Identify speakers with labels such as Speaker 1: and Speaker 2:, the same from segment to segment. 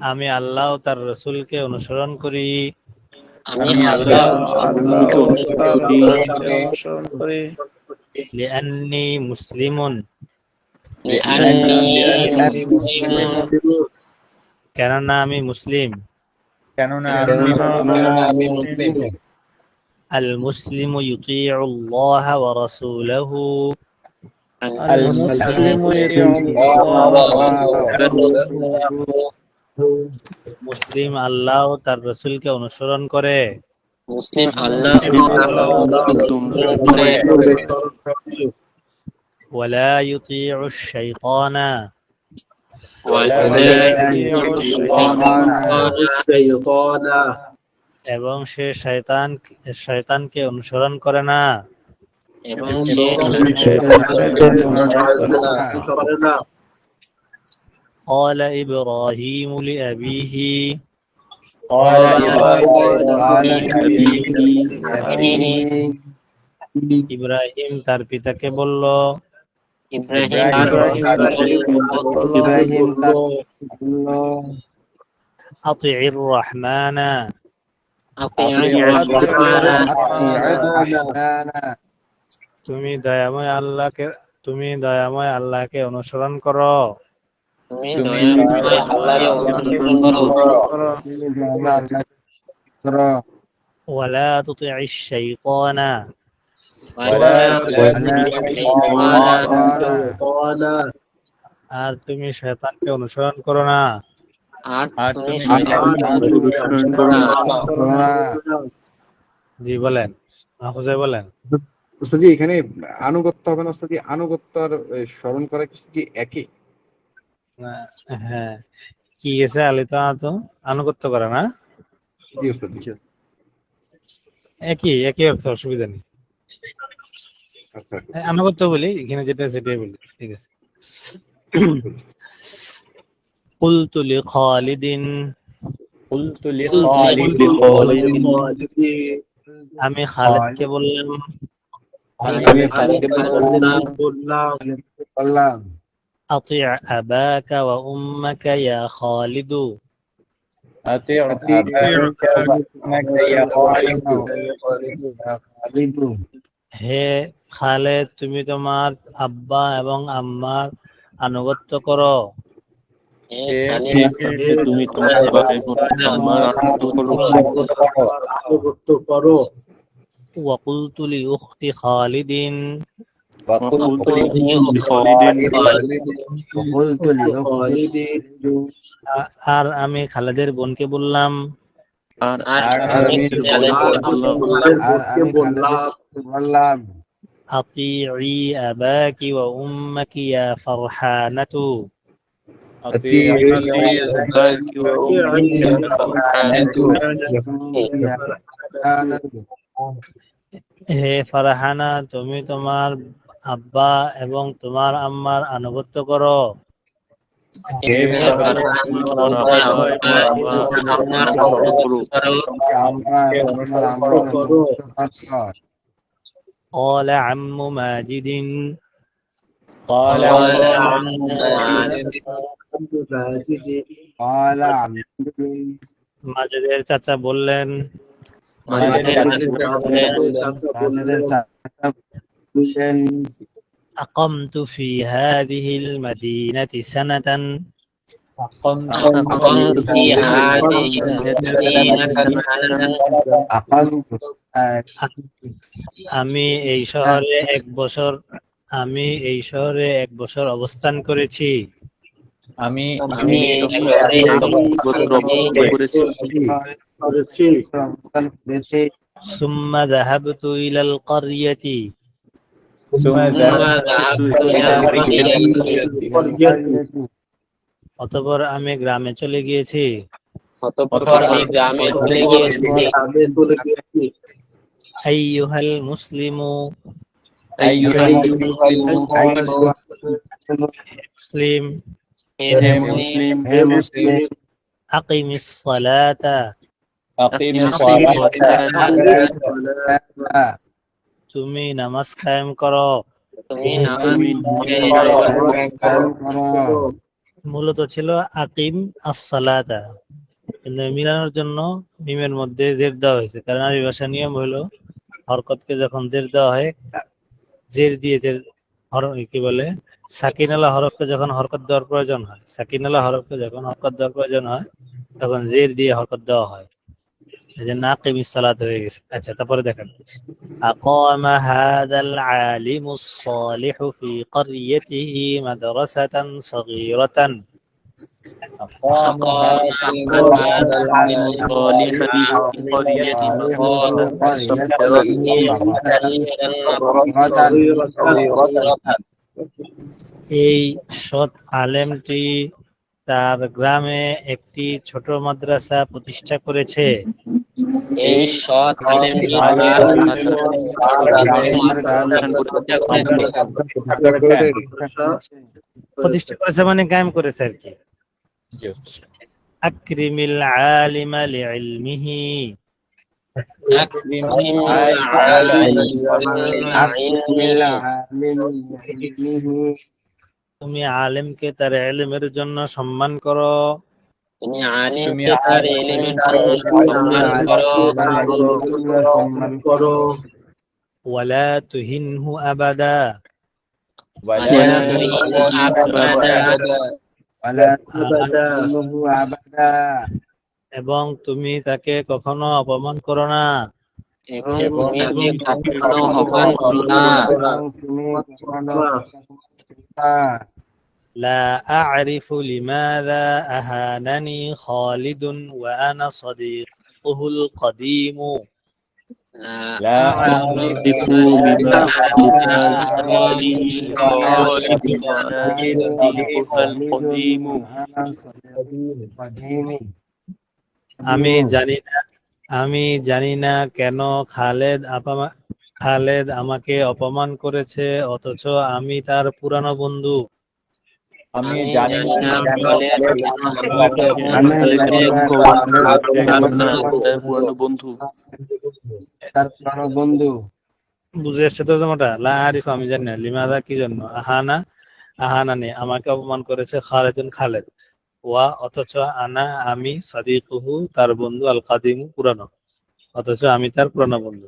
Speaker 1: আমি আল্লাহ ও তার রসুলকে অনুসরণ করি
Speaker 2: আমি আল্লাহ আল্লাহকে
Speaker 3: অনুসরণ করি
Speaker 1: লিআন্নি মুসলিমুন
Speaker 2: লিআন্নি মুসলিম
Speaker 1: কেননা আমি মুসলিম
Speaker 3: কেননা
Speaker 2: আমি মুসলিম
Speaker 1: আল মুসলিম ইউতিউ আল্লাহ ওয়া রাসূলাহু
Speaker 3: المسلم
Speaker 1: মুসলিম আল্লাহ ও তার রসুলকে অনুসরণ করে।
Speaker 2: মুসলিম আল্লাহ করে।
Speaker 1: ওয়ালা ইউতিউ আশ-শাইতান এবং সে শয়তান শয়তানকে অনুসরণ করে না।
Speaker 2: এবং সে
Speaker 1: قال إبراهيم لأبيه
Speaker 3: قال
Speaker 1: ইব্রাহিম তার পিতাকে বলল
Speaker 2: ইব্রাহিম
Speaker 1: أطع الرحمن তুমি দয়াময় আল্লাহকে তুমি দয়াময় আল্লাহকে অনুসরণ করো
Speaker 2: তুমি দয়া করে আল্লাহকে অনুসরণ করো
Speaker 1: ولا تطع الشيطان আর তুমি শয়তানকে অনুসরণ করো না
Speaker 2: আর তুমি শয়তানকে অনুসরণ করো না
Speaker 1: জি বলেন মাহফুজাই বলেন
Speaker 4: ওস্তাদি এখানে আনুগত্য হবে না ওস্তাদি আনুগত্য আর এ, স্মরণ করা কিছু যে একই
Speaker 1: না, হ্যাঁ কি গেছে আলিত তো আনুগত্য করে না
Speaker 4: জি ওস্তাদি
Speaker 1: একই একই অর্থ অসুবিধা নেই
Speaker 4: আচ্ছা
Speaker 1: হ্যাঁ, আনুগত্য বলি এখানে যেটা সেটাই বলি ঠিক আছে قلت لخالد
Speaker 3: قلت لخالد
Speaker 1: আমি খালিদকে বললাম
Speaker 2: আমি খালিদকে বললাম
Speaker 1: أطع أباك وأمك يا خالد
Speaker 3: أطيع أباك وأمك يا خالد
Speaker 1: হে খালেদ তুমি তোমার আব্বা এবং আম্মার আনুগত্য করো
Speaker 2: তুমি তোমার বাবা এবং আমার আনুগত্য করো
Speaker 1: وقلت لأخت خالد
Speaker 3: وقلت لخالد
Speaker 1: আ- আর আমি খালেদের বোনকে বললাম
Speaker 2: আর আমি খালিদকে বললাম
Speaker 1: أطيعي أباك وأمك يا فرحانة
Speaker 3: أطيع
Speaker 2: أباك وأمك
Speaker 1: হে ফারহানা তুমি তোমার আব্বা এবং তোমার আম্মার আনুগত্য করো قال عم ماجد
Speaker 3: قال
Speaker 1: মাজিদের চাচা বললেন أقمت في هذه المدينة سنة
Speaker 2: أقمت في هذه المدينة
Speaker 1: আমি এই শহরে এক বছর আমি এই শহরে এক বছর অবস্থান করেছি
Speaker 3: আমি
Speaker 2: আমি করেছি
Speaker 1: ثم ذهبت إلى القرية
Speaker 3: ثم
Speaker 1: অতপর আমি গ্রামে চলে গিয়েছি। মুসলিম।
Speaker 2: হে মুসলিম।
Speaker 3: আকিমিস
Speaker 1: তুমি নামাজ কায়েম করো। মূলত ছিল আকিম আসসালাতা। কিন্তু মিলানোর জন্য মিমের মধ্যে জের দেওয়া হয়েছে। কারণ আরবি ভাষার নিয়ম হলো হরকতকে যখন জের দেওয়া হয় জের দিয়ে জের হর- কি বলে সাকিনালা হরফকে যখন হরকত দেওয়ার প্রয়োজন হয় সাকিনালা হরফকে যখন হরকত দেওয়ার প্রয়োজন হয় তখন জের দিয়ে হরকত দেওয়া হয়। এই যে নাকিম সালাত হয়ে গেছে আচ্ছা তারপরে দেখেন أقام هذا العالم الصالح في قريته مدرسة صغيرة
Speaker 3: أقام هذا العالم الصالح في قرية
Speaker 1: এই সৎ আলেমটি তার গ্রামে একটি ছোট মাদ্রাসা প্রতিষ্ঠা করেছে।
Speaker 2: এই সৎ
Speaker 1: প্রতিষ্ঠা করেছে। মানে কায়েম করেছে আর কি। আকরিমিল আলিমা লিইলমিহি। তুমি আলেমকে তার এলেমের জন্য সম্মান করো।
Speaker 2: জন্য সম্মান করো।
Speaker 1: এবং তুমি তাকে কখনো অপমান করো না।
Speaker 2: এবং তুমি তাকে কখনো অপমান করো না।
Speaker 1: لا أعرف لماذا أهانني خالد وأنا صديقه القديم
Speaker 3: لا أعرف بما خالي خالد صديقها القديم
Speaker 1: আমি জানি না আমি জানি না কেন খালেদ আপা খালেদ আমাকে অপমান করেছে অথচ আমি তার পুরানো বন্ধু।
Speaker 3: আমি জানি না পুরানো বন্ধু।
Speaker 4: বন্ধু।
Speaker 1: বুঝে এসছে তো তোমাটা লা আরিফ আমি জানি না। লিমাদা কি জন্য? আহানা? আহানা নেই আমাকে অপমান করেছে খালেদুন খালেদ। ওয়া অথচ আনা আমি সাদিকুহু তার বন্ধু আল কাদিমু পুরানো। অথচ আমি তার পুরানো বন্ধু।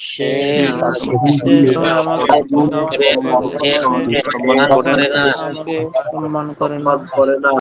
Speaker 1: সে
Speaker 2: না।
Speaker 3: সম্মান করে না।